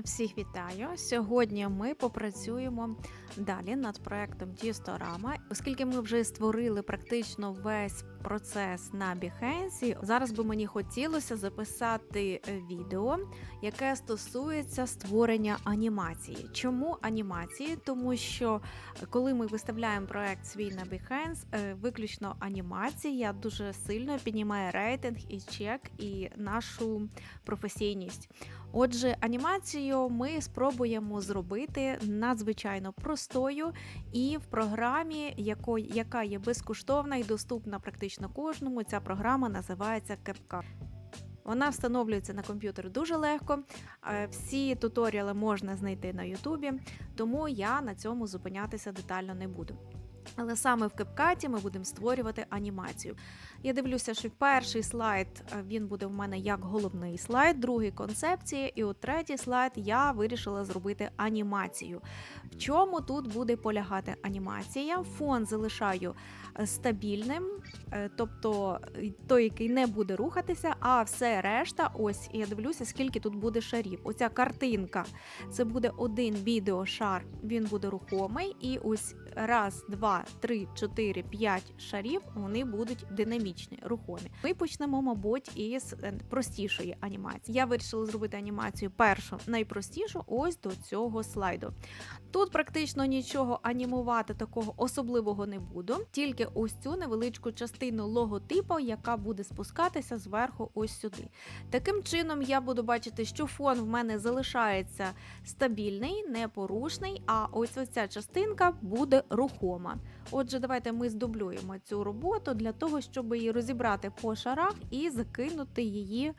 Всіх вітаю! Сьогодні ми попрацюємо далі над проектом Тісторама. Оскільки ми вже створили практично весь процес на Behance, зараз би мені хотілося записати відео, яке стосується створення анімації. Чому анімації? Тому що е, коли ми виставляємо проект свій на Behance, е, виключно анімація дуже сильно піднімає рейтинг і чек, і нашу професійність. Отже, анімацію ми спробуємо зробити надзвичайно простою і в програмі, яка є безкоштовна і доступна практично кожному. Ця програма називається CapCut. Вона встановлюється на комп'ютер дуже легко. Всі туторіали можна знайти на Ютубі, тому я на цьому зупинятися детально не буду. Але саме в кепкаті ми будемо створювати анімацію. Я дивлюся, що перший слайд е, він буде в мене як головний слайд, другий концепція, і от третій слайд я вирішила зробити анімацію. В чому тут буде полягати анімація? Фон залишаю стабільним, е, тобто е, той, який не буде рухатися, а все решта, ось я дивлюся, скільки тут буде шарів. Оця картинка це буде один відеошар, він буде рухомий, і ось раз, два, три, чотири, п'ять шарів вони будуть динамічні, рухомі. Ми почнемо, мабуть, із е, простішої анімації. Я вирішила зробити анімацію першу, найпростішу, ось до цього слайду. Тут практично нічого анімувати такого особливого не буду, тільки ось цю невеличку частину логотипу, яка буде спускатися зверху ось сюди. Таким чином, я буду бачити, що фон в мене залишається стабільний, непорушний, а ось оця частинка буде рухома. Отже, давайте ми здублюємо цю роботу для того, щоб її розібрати по шарах і закинути її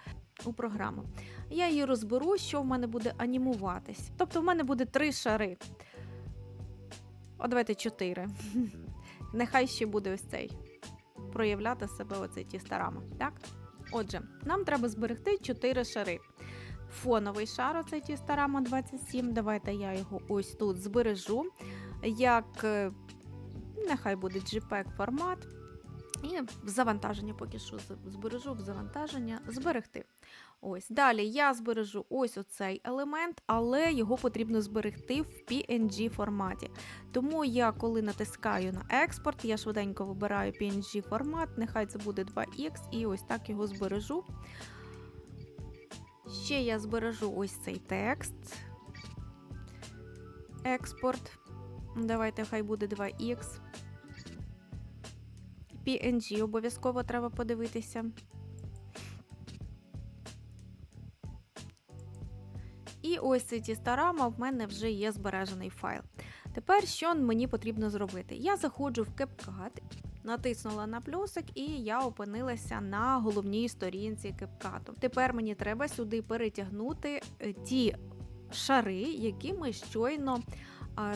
у програму. Я її розберу, що в мене буде анімуватись. Тобто, в мене буде три шари. О, давайте чотири. Нехай ще буде ось цей. Проявляти себе оцей тістарама. Так? Отже, нам треба зберегти 4 шари. Фоновий шар, оцей тістарама 27. Давайте я його ось тут збережу. Як е, нехай буде JPEG формат. І в завантаження поки що збережу в завантаження, зберегти. Ось. Далі я збережу ось оцей елемент, але його потрібно зберегти в PNG форматі. Тому я, коли натискаю на експорт, я швиденько вибираю PNG формат, нехай це буде 2X, і ось так його збережу. Ще я збережу ось цей текст. Експорт. Давайте хай буде 2X. PNG обов'язково треба подивитися. І ось цей тістарама в мене вже є збережений файл. Тепер що мені потрібно зробити? Я заходжу в CapCut, натиснула на плюсик, і я опинилася на головній сторінці CapCut. Тепер мені треба сюди перетягнути е, ті шари, які ми щойно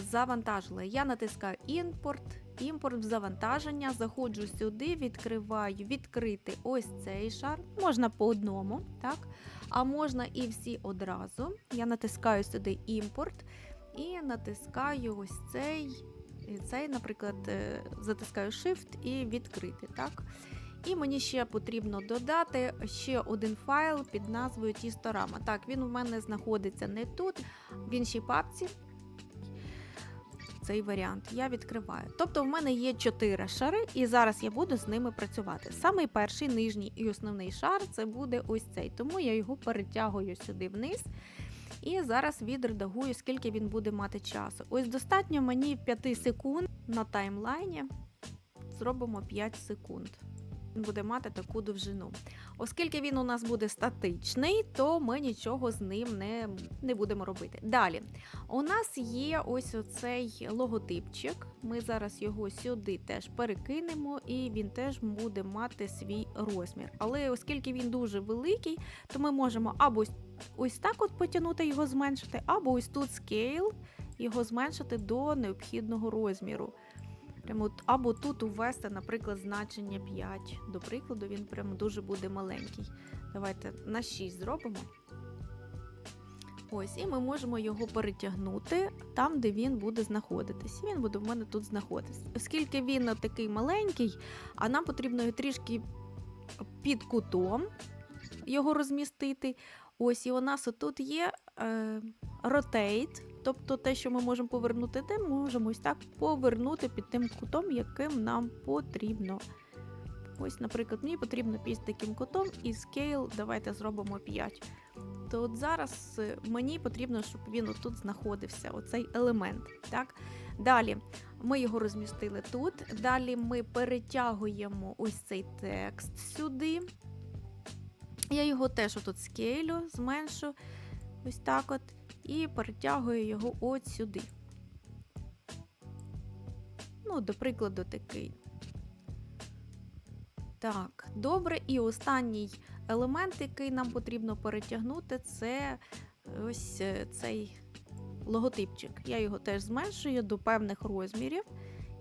завантажили. Я натискаю імпорт, імпорт в завантаження, заходжу сюди, відкриваю відкрити ось цей шар. Можна по одному, так? А можна і всі одразу. Я натискаю сюди імпорт і натискаю ось цей. Цей, наприклад, е, затискаю Shift і відкрити. так? І мені ще потрібно додати ще один файл під назвою Тісторама. Так, він у мене знаходиться не тут, в іншій папці. Цей варіант я відкриваю. Тобто, в мене є чотири шари, і зараз я буду з ними працювати. Самий перший нижній і основний шар це буде ось цей, тому я його перетягую сюди вниз. І зараз відредагую, скільки він буде мати часу. Ось достатньо мені 5 секунд на таймлайні. Зробимо 5 секунд. Буде мати таку довжину. Оскільки він у нас буде статичний, то ми нічого з ним не, не будемо робити. Далі, у нас є ось оцей логотипчик. Ми зараз його сюди теж перекинемо, і він теж буде мати свій розмір. Але оскільки він дуже великий, то ми можемо або ось- так от потягнути його зменшити, або ось тут scale його зменшити до необхідного розміру. Прямо або тут увести, наприклад, значення 5. До прикладу, він прямо дуже буде маленький. Давайте на 6 зробимо. Ось, і ми можемо його перетягнути там, де він буде знаходитись. Він буде в мене тут знаходитись. Оскільки він такий маленький, а нам потрібно його трішки під кутом його розмістити. Ось і у нас отут є е, rotate, тобто те, що ми можемо повернути, де можемо ось так повернути під тим кутом, яким нам потрібно. Ось, наприклад, мені потрібно під таким кутом і scale давайте зробимо 5. То от зараз е, мені потрібно, щоб він отут знаходився, оцей елемент. Так? Далі ми його розмістили тут. Далі ми перетягуємо ось цей текст сюди. Я його теж отут скейлю, зменшу ось так от, і перетягую його от сюди. Ну, до прикладу, такий. Так, добре. І останній елемент, який нам потрібно перетягнути, це ось е, цей логотипчик. Я його теж зменшую до певних розмірів.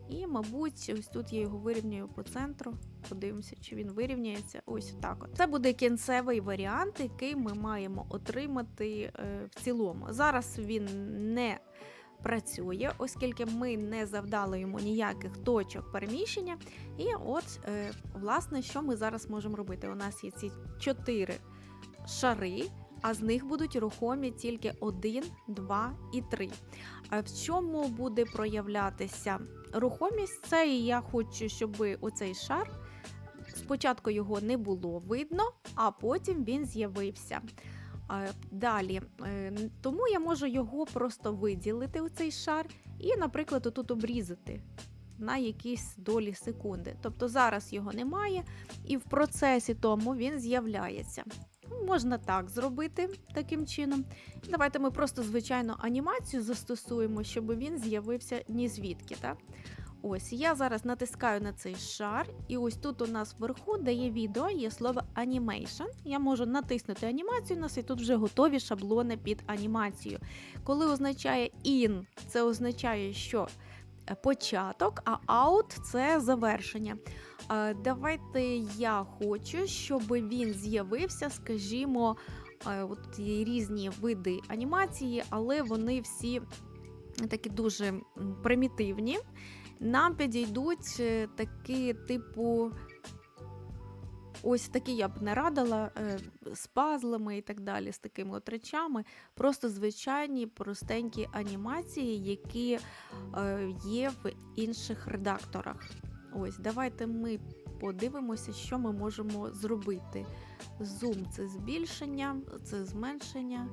І, мабуть, ось тут я його вирівнюю по центру. Подивимося, чи він вирівняється. Ось так. От. Це буде кінцевий варіант, який ми маємо отримати е, в цілому. Зараз він не працює, оскільки ми не завдали йому ніяких точок переміщення. І от, е, власне, що ми зараз можемо робити? У нас є ці чотири шари. А з них будуть рухомі тільки 1, 2 і 3. А в чому буде проявлятися рухомість? Це я хочу, щоб оцей шар спочатку його не було видно, а потім він з'явився. Далі, е, тому я можу його просто виділити у цей шар і, наприклад, отут обрізати на якісь долі секунди. Тобто зараз його немає, і в процесі тому він з'являється. Можна так зробити таким чином. Давайте ми просто звичайну анімацію застосуємо, щоб він з'явився ні звідки. Так? Ось я зараз натискаю на цей шар, і ось тут у нас вверху, де є відео, є слово animation. Я можу натиснути анімацію, у нас і тут вже готові шаблони під анімацію. Коли означає in, це означає, що початок, а out це завершення. Давайте я хочу, щоб він з'явився, скажімо, от є різні види анімації, але вони всі такі дуже примітивні. Нам підійдуть е, такі, типу, ось такі я б не радила е, з пазлами і так далі, з такими от речами. Просто звичайні простенькі анімації, які е, є в інших редакторах. Ось, давайте ми подивимося, що ми можемо зробити. Зум це збільшення, це зменшення.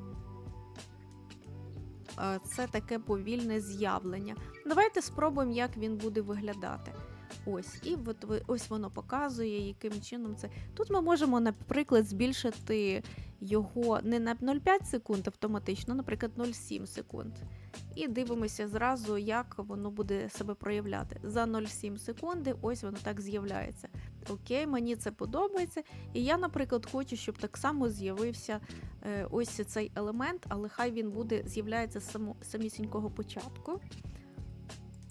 Це таке повільне з'явлення. Давайте спробуємо, як він буде виглядати. Ось, і от ось воно показує, яким чином це. Тут ми можемо, наприклад, збільшити його не на 0,5 секунд автоматично, наприклад, 0,7 секунд. І дивимося зразу, як воно буде себе проявляти. За 0,7 секунди, ось воно так з'являється. Окей, мені це подобається. І я, наприклад, хочу, щоб так само з'явився е, ось цей елемент, але хай він буде з'являється з самісінького початку.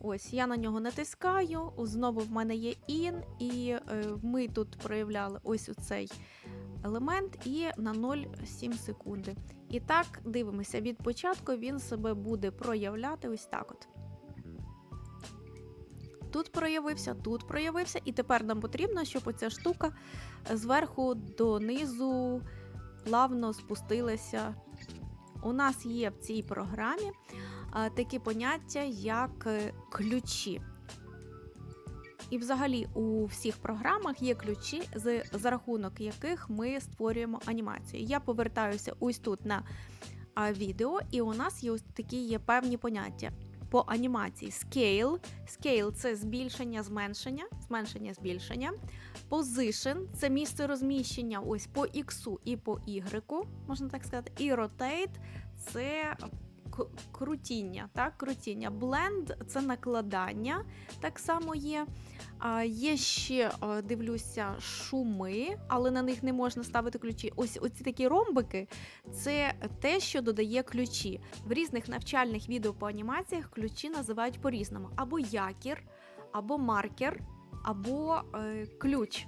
Ось, я на нього натискаю, знову в мене є in, і е, ми тут проявляли ось цей елемент і на 0,7 секунди. І так, дивимося, від початку він себе буде проявляти ось так от. Тут проявився, тут проявився, і тепер нам потрібно, щоб оця штука зверху донизу плавно спустилася. У нас є в цій програмі такі поняття, як е, ключі. І, взагалі, у всіх програмах є ключі, за рахунок яких ми створюємо анімацію. Я повертаюся ось тут на відео, і у нас є ось такі є певні поняття. По анімації Scale. Scale це збільшення, зменшення, зменшення, збільшення. Position це місце розміщення ось по X і по Y, можна так сказати. І Rotate це крутіння. Так, крутіння. Бленд це накладання, так само є. Є ще, дивлюся, шуми, але на них не можна ставити ключі. Ось оці такі ромбики це те, що додає ключі. В різних навчальних відео по анімаціях ключі називають по-різному: або якір, або маркер, або е, ключ.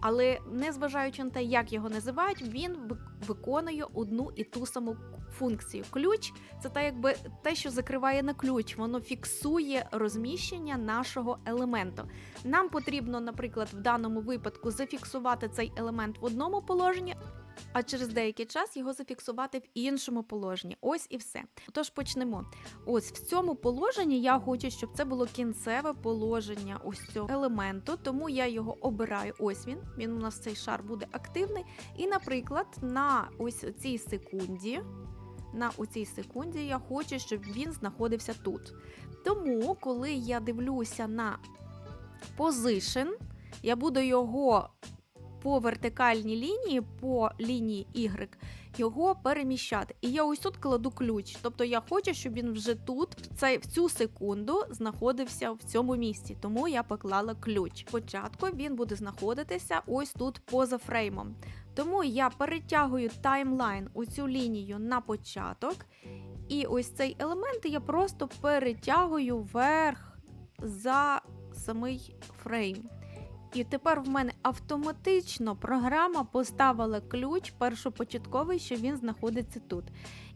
Але незважаючи на те, як його називають, він виконує одну і ту саму функцію. Ключ це та, якби те, що закриває на ключ, воно фіксує розміщення нашого елементу. Нам потрібно, наприклад, в даному випадку зафіксувати цей елемент в одному положенні. а через деякий час його зафіксувати в іншому положенні. Ось і все. Тож почнемо. Ось в цьому положенні я хочу, щоб це було кінцеве положення ось цього елементу, тому я його обираю. Ось він. Він у нас цей шар буде активний. І, наприклад, на ось цій секунді. На у цій секунді я хочу, щоб він знаходився тут. Тому, коли я дивлюся на position, я буду його по вертикальній лінії, по лінії Y, його переміщати. І я ось тут кладу ключ. Тобто я хочу, щоб він вже тут, в цю секунду, знаходився в цьому місці. Тому я поклала ключ. Спочатку він буде знаходитися ось тут поза фреймом. Тому я перетягую таймлайн у цю лінію на початок. І ось цей елемент я просто перетягую вверх за самий фрейм. І тепер в мене автоматично програма поставила ключ першопочатковий, що він знаходиться тут.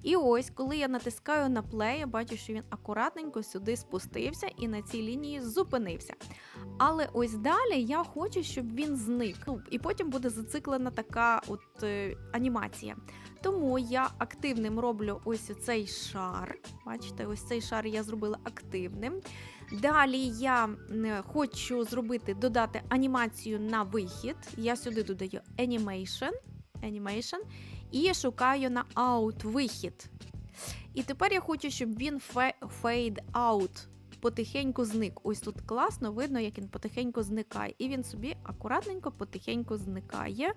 І ось, коли я натискаю на плей, я бачу, що він акуратненько сюди спустився і на цій лінії зупинився. Але ось далі я хочу, щоб він зник. Ну, і потім буде зациклена така от е, анімація. Тому я активним роблю ось цей шар. Бачите, ось цей шар я зробила активним. Далі я хочу зробити додати анімацію на вихід. Я сюди додаю animation, animation і шукаю на out вихід. І тепер я хочу, щоб він fade out потихеньку зник. Ось тут класно видно, як він потихеньку зникає. І він собі акуратненько, потихеньку зникає.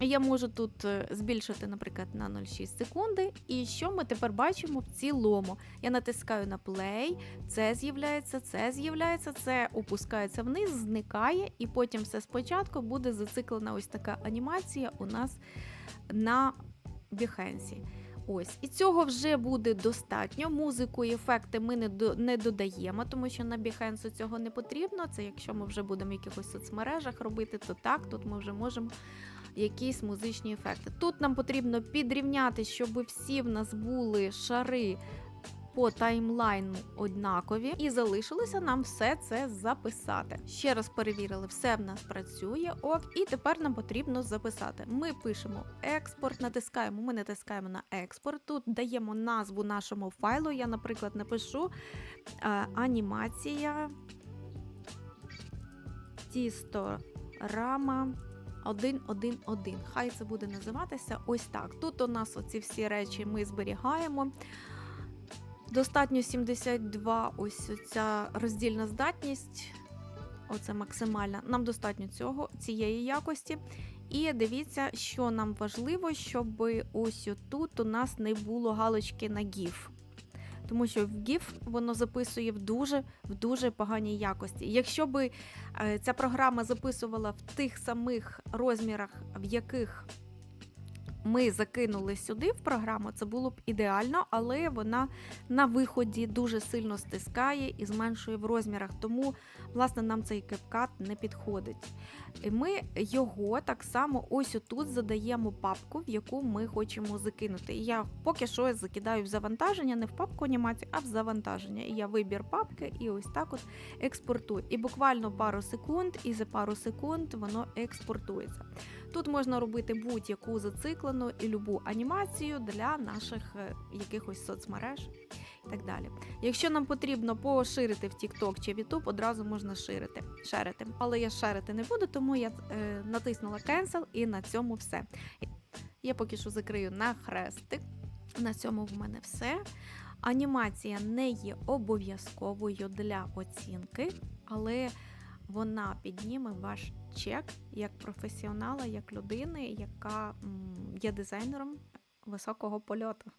Я можу тут е, збільшити, наприклад, на 0,6 секунди. І що ми тепер бачимо в цілому? Я натискаю на play, це з'являється, це з'являється, це опускається вниз, зникає, і потім все спочатку буде зациклена ось така анімація у нас на Behance. Ось, і цього вже буде достатньо. Музику і ефекти ми не до, не додаємо, тому що на Behance цього не потрібно. Це якщо ми вже будемо в якихось соцмережах робити, то так, тут ми вже можемо якісь музичні ефекти. Тут нам потрібно підрівняти, щоб всі в нас були шари по таймлайну однакові, і залишилося нам все це записати. Ще раз перевірили, все в нас працює. Ок, і тепер нам потрібно записати. Ми пишемо експорт, натискаємо, ми натискаємо на експорт. Тут даємо назву нашому файлу. Я, наприклад, напишу е, анімація тісторама 1.1.1. Хай це буде називатися ось так. Тут у нас оці всі речі ми зберігаємо. Достатньо 72, ось ця роздільна здатність. Оце максимальна. Нам достатньо цього, цієї якості. І дивіться, що нам важливо, щоб ось тут у нас не було галочки на GIF. Тому що в GIF воно записує в дуже в дуже поганій якості. Якщо би е, ця програма записувала в тих самих розмірах, в яких ми закинули сюди в програму, це було б ідеально, але вона на виході дуже сильно стискає і зменшує в розмірах. Тому, власне, нам цей кепкат не підходить. І Ми його так само ось отут задаємо папку, в яку ми хочемо закинути. І я поки що закидаю в завантаження, не в папку анімацію, а в завантаження. І я вибір папки і ось так от експортую. І буквально пару секунд, і за пару секунд воно експортується. Тут можна робити будь-яку зациклену і любу анімацію для наших е, якихось соцмереж так далі. Якщо нам потрібно поширити в TikTok чи в YouTube, одразу можна ширити, шерити. Але я шерити не буду, тому я е, натиснула Cancel і на цьому все. Я поки що закрию на хрестик. На цьому в мене все. Анімація не є обов'язковою для оцінки, але вона підніме ваш чек як професіонала, як людини, яка є дизайнером високого польоту.